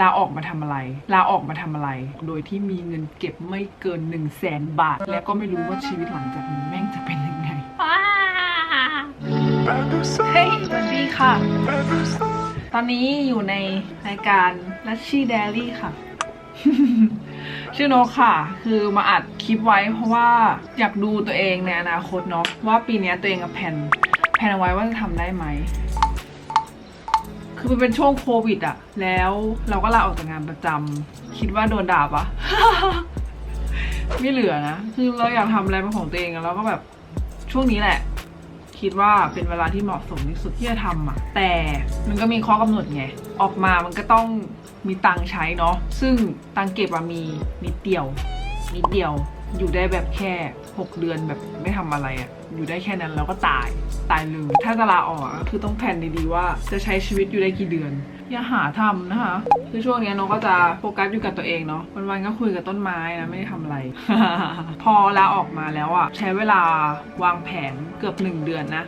ลาออกมาทำอะไร ลาออกมาทำอะไร โดยที่มีเงินเก็บไม่เกิน1นึ่งแสนบาท และก็ไม่รู้ว่าชีวิตหลังจากนี้แม่งจะเป็นยังไงเฮ้ยสวัสดีค่ะ ตอนนี้อยู่ในรายการ l ัชชี่ d ดลี่ค่ะ ชื่อโนกค่ะ คือมาอัดคลิปไว้เพราะว่าอยากดูตัวเองในอนาคตเนาะว่าปีเนี้ยตัวเองกับแผนแผนเอาไว้ว่าจะทำได้ไหม คือมันเป็นช่วงโควิดอะแล้วเราก็ลาออกจากงานประจำคิดว่าโดนด่าปะ ไม่เหลือนะ คือเราอยากทำอะไรเป็นของตัวเองอะเราก็แบบช่วงนี้แหละ คิดว่าเป็นเวลาที่เหมาะสมที่สุดที่จะทำอะแต่มันก็มีข้อกำหนดไง ออกมามันก็ต้องมีตังค์ใช้เนาะซึ่งตังค์เก็บอะมีนิดเดียวนิดเดียว อยู่ได้แบบแค่ 6 เดือนแบบไม่ทำอะไรอะอยู่ได้แค่นั้นแล้วก็ตาย ตายเลย ถ้าจะลาออกคือต้องแผนดีๆว่าจะใช้ชีวิตอยู่ได้กี่เดือน อย่าหาทำนะคะ คือช่วงนี้น้องก็จะโฟกัสอยู่กับตัวเองเนาะ วันๆก็คุยกับต้นไม้นะไม่ได้ทำอะไร พอลาออกมาแล้วอะใช้เวลาวางแผนเกือบหนึ่งเดือนนะ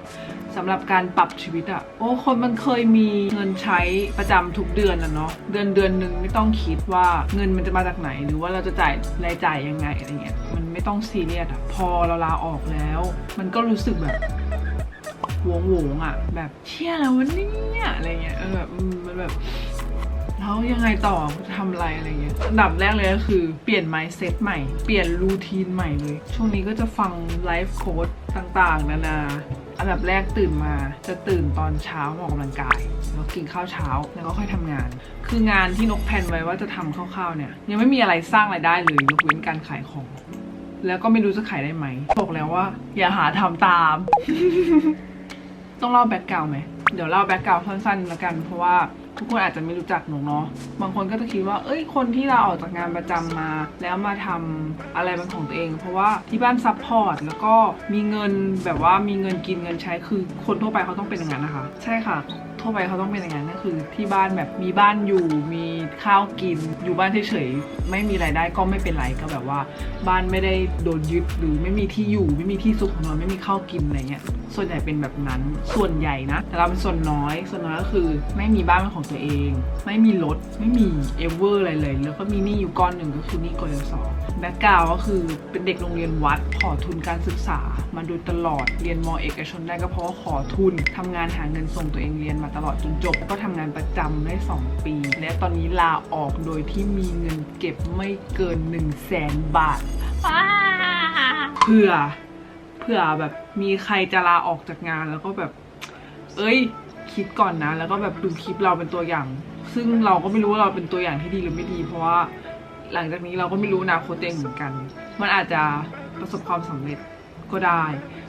สำหรับการปรับชีวิตอะโอ้คนมันเคยมีเงินใช้ประจำทุกเดือนอะเนาะเดือนเดือนหนึ่งไม่ต้องคิดว่าเงินมันจะมาจากไหน หรือว่าเราจะจ่ายรายจ่ายยังไงอะไรเงี้ยมันไม่ต้องซีเรียสอะพอเราลาออกแล้ว มันก็รู้สึกแบบ วงวงๆอะ แบบเชี่ยแล้ววันนี้อะไรเงี้ยเออแบบมันแบบแล้วยังไงต่อจะทำอะไรอะไรเงี้ยอันดับแรกเลยก็คือเปลี่ยน mindset ใหม่ เปลี่ยนรูทีนใหม่เลย ช่วงนี้ก็จะฟังไลฟ์โค้ดต่างๆ นานาอันดับแรกตื่นมาจะตื่นตอนเช้าออกกำลังกาย แล้วกินข้าวเช้าแล้วก็ค่อยทำงาน คืองานที่นกแพลนไว้ว่าจะทำคร่าวๆเนี่ย ยังไม่มีอะไรสร้างรายได้เลยยกเว้นการขายของ แล้วก็ไม่รู้จะขายได้ไหมบอกแล้วว่า อย่าหาทำตาม ต้องเล่าแบ็กกราวไหม เดี๋ยวเล่าแบ็กกราวสั้นๆแล้วกัน เพราะว่าทุกคนอาจจะไม่รู้จักหนูเนาะ บางคนก็จะคิดว่า เอ้ย คนที่เราออกจากงานประจำมา แล้วมาทำอะไรเป็นของตัวเอง เพราะว่าที่บ้านซัพพอร์ตแล้วก็มีเงินแบบว่ามีเงินกินเงินใช้ คือคนทั่วไปเขาต้องเป็นอย่างนั้นนะคะ ใช่ค่ะ ทั่วไปเขาต้องเป็นอย่างนั้นก็คือ ที่บ้านแบบมีบ้านอยู่มีข้าวกิน อยู่บ้านเฉยๆไม่มีรายได้ก็ไม่เป็นไรก็แบบว่า บ้านไม่ได้โดนยึดหรือไม่มีที่อยู่ไม่มีที่ซุกของนอนไม่มีข้าวกินอะไรเงี้ยส่วนใหญ่เป็นแบบนั้นส่วนใหญ่นะ แต่เราเป็นส่วนน้อย ส่วนน้อยก็คือ ไม่มีบ้านเป็นของตัวเอง ไม่มีรถไม่มีเอเวอร์อะไรเลย แล้วก็มีหนี้อยู่ก้อนหนึ่งก็คือหนี้กยศแบ็กกราวก็คือเป็นเด็กโรงเรียนวัดขอทุนการศึกษามาโดยตลอดเรียนมอเอกชนได้ก็เพราะว่าขอทุนทำงานหาเงินส่งตัวเองเรียนมาตลอดจนจบ ก็ทำงานประจำได้ 2 ปี และตอนนี้ลาออกโดยที่มีเงินเก็บไม่เกิน 1 0 0 0 0แสนบาทเผื่อเผื่อแบบมีใครจะลาออกจากงานแล้วก็แบบ เอ้ย คิดก่อนนะ แล้วก็แบบดูคลิปเราเป็นตัวอย่าง ซึ่งเราก็ไม่รู้ว่าเราเป็นตัวอย่างที่ดีหรือไม่ดี เพราะว่าหลังจากนี้เราก็ไม่รู้อนาคตตัวเองเหมือนกัน มันอาจจะประสบความสำเร็จก็ได้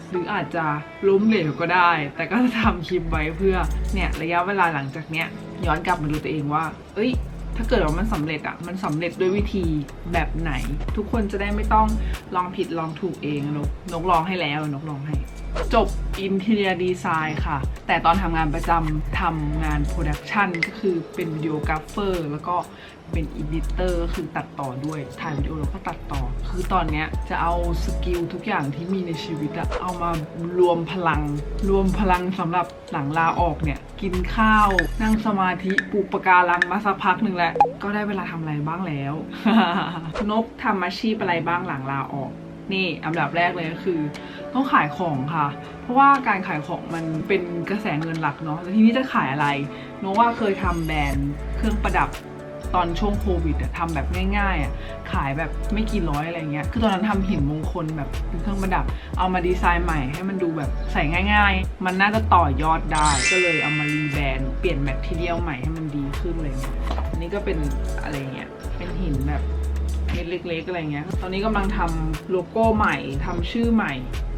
หรืออาจจะล้มเหลวก็ได้ แต่ก็จะทำคลิปไว้เพื่อเนี่ยระยะเวลาหลังจากเนี้ยย้อนกลับมาดูตัวเองว่า เอ้ย ถ้าเกิดว่ามันสำเร็จอะมันสำเร็จด้วยวิธีแบบไหน ทุกคนจะได้ไม่ต้องลองผิดลองถูกเองนกนกลองให้แล้วนกลองให้จบอินเทียดีไซน์ค่ะ แต่ตอนทำงานประจำทำงานโปรดักชันก็คือเป็นวิดีโอกราฟเฟอร์แล้วก็เป็นอีดิเตอร์ก็คือตัดต่อด้วย ถ่ายวิดีโอแล้วก็ตัดต่อ คือตอนเนี้ยจะเอาสกิลทุกอย่างที่มีในชีวิตอะเอามารวมพลัง รวมพลังสำหรับหลังลาออกเนี่ย กินข้าว นั่งสมาธิปลูกปะการังมาสักพักหนึ่งแล้ว ก็ได้เวลาทำอะไรบ้างแล้ว นกทำอาชีพอะไรบ้างหลังลาออก นี่อันดับแรกเลยก็คือ ต้องขายของค่ะ เพราะว่าการขายของมันเป็นกระแสเงินหลักเนาะแล้วทีนี้จะขายอะไรโนว่าเคยทำแบรนด์เครื่องประดับตอนช่วงโควิดอะทำแบบง่ายๆอะขายแบบไม่กี่ร้อยอะไรเงี้ย คือตอนนั้นทำหินมงคลแบบเป็นเครื่องประดับ เอามาดีไซน์ใหม่ให้มันดูแบบใส่ง่ายๆ มันน่าจะต่อยอดได้ ก็เลยเอามารีแบรนด์เปลี่ยนแมททีเรียลใหม่ให้มันดีขึ้นเงี้ยอันนี้ก็เป็นอะไรเงี้ย เป็นหินแบบเม็ดเล็กๆอะไรเงี้ย ตอนนี้กำลังทำโลโก้ใหม่ทำชื่อใหม่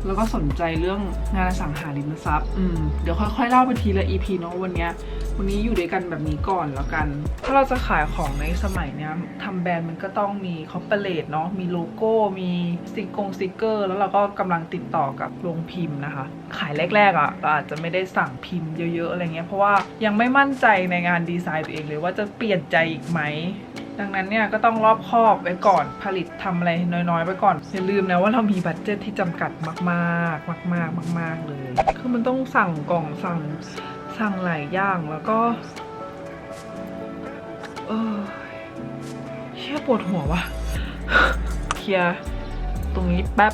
แล้วก็สนใจเรื่องงานสังหาริมทรัพย์อืมเดี๋ยวค่อยๆเล่าไปทีละ EP เนาะวันเนี้ยวันนี้อยู่ด้วยกันแบบนี้ก่อนแล้วกัน ถ้าเราจะขายของในสมัยเนี้ยทำแบรนด์มันก็ต้องมีคอปเปอเรทเนาะมีโลโก้ มีสติกกงสติกเกอร์ แล้วเราก็กำลังติดต่อกับโรงพิมพ์นะคะ ขายแรกๆอะ่ะเราอาจจะไม่ได้สั่งพิมพ์เยอะๆอะไรเงี้ยเพราะว่ายังไม่มั่นใจในงานดีไซน์ตัวเองเลยว่าจะเปลี่ยนใจอีกไหม ดังนั้นเนี่ยก็ต้องรอบคอบไว้ก่อนผลิตทำอะไรน้อยๆไว้ก่อนอย่าลืมนะว่าเรามีบัตเจตที่จำกัดมากๆ มากๆมาก ๆ เลย คือมันต้องสั่งกล่องสั่งสั่งหลายอย่างแล้วก็ เอออเชี่ยปวดหัววะเคลียร์ตรงนี้แป๊บ